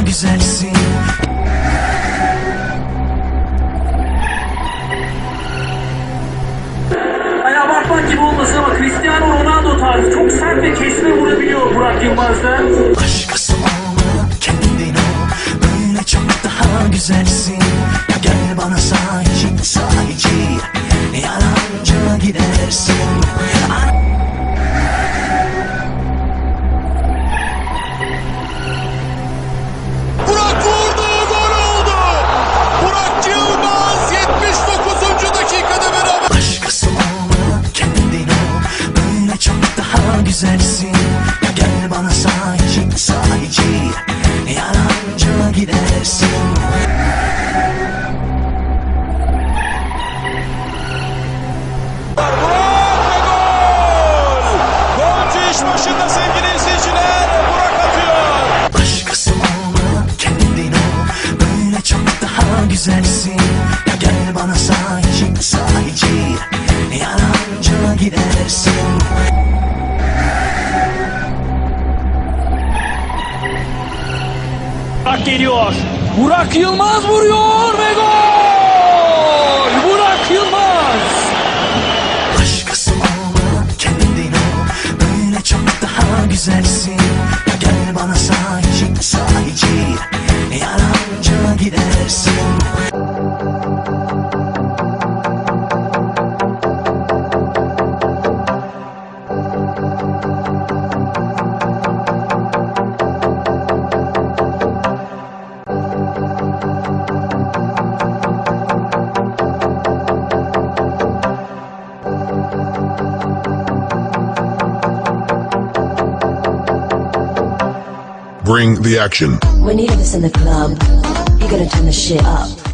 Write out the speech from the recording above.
güzelsin. Hani abartmak gibi olmasın ama Cristiano Ronaldo tarzı çok sert ve kesme vurabiliyor Burak Yılmaz'da. Başkası olma kendin ol. Böyle çok daha güzelsin. Gel bana sahici sahici güzelsin. Gel bana sahici sahici Yalancı gidersin. Gol iş başında sevgili izleyiciler. Burak atıyor. Başkası olma kendin ol. Böyle çok daha güzelsin. Gel bana sahici sahici Burak geliyor. Burak Yılmaz vuruyor ve gol! Burak Yılmaz! Başkası olma kendin ol Böyle çok daha güzelsin Gel bana sahici sahici Bring the action. When you hear this in the club, you gotta turn the shit up.